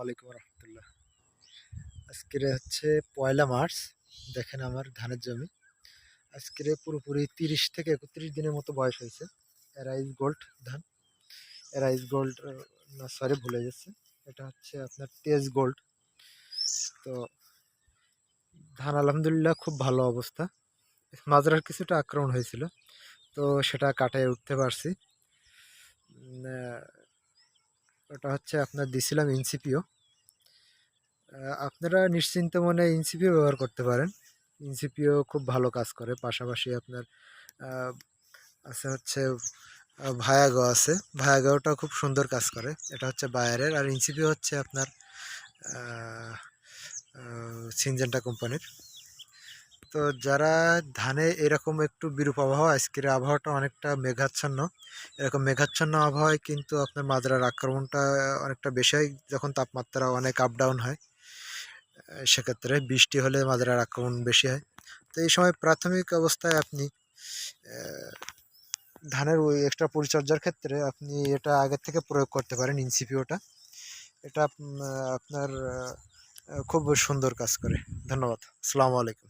আলাইকুম রহমতুল্লাহ। আজকের হচ্ছে পয়লা মার্চ, দেখেন আমার ধানের জমি। আজকের পুরোপুরি তিরিশ থেকে একত্রিশ দিনের মতো বয়স হয়েছে। রাইস গোল্ড ধান। রাইস গোল্ড, না সরি ভুলে যাচ্ছে এটা হচ্ছে আপনার তেজ গোল্ড। তো ধান আলহামদুলিল্লাহ খুব ভালো অবস্থা। মাজরার কিছুটা আক্রমণ হয়েছিল। তো সেটা কাটায় উঠতে পারছি। ওটা হচ্ছে আপনার দিছিলাম ইনসিপিও আপনারা নিশ্চিন্ত মনে ইনসিপিও ব্যবহার করতে পারেন। ইনসিপিও খুব ভালো কাজ করে। পাশাপাশি আপনার আছে হচ্ছে ভায়াগো আছে। ভায়াগোটাও খুব সুন্দর কাজ করে। এটা হচ্ছে বায়ারের। আর ইনসিপিও হচ্ছে আপনার সিনজেন্টা কোম্পানির। তো যারা ধানে এরকম একটু বিরূপ আবহাওয়া, আজকের আবহাওয়াটা অনেকটা মেঘাচ্ছন্ন। এরকম মেঘাচ্ছন্ন আবহাওয়ায় কিন্তু আপনার মাজরার আক্রমণটা অনেকটা বেশি হয়। যখন তাপমাত্রা অনেক আপ ডাউন হয় সেক্ষেত্রে বৃষ্টি হলে মাজরার আক্রমণ বেশি হয়। তো এই সময় প্রাথমিক অবস্থায় আপনি ধানের ওই এক্সট্রা পরিচর্যার ক্ষেত্রে আপনি এটা আগের থেকে প্রয়োগ করতে পারেন ইনসিপিওটা এটা আপনার খুব সুন্দর কাজ করে। ধন্যবাদ। আসসালামু আলাইকুম।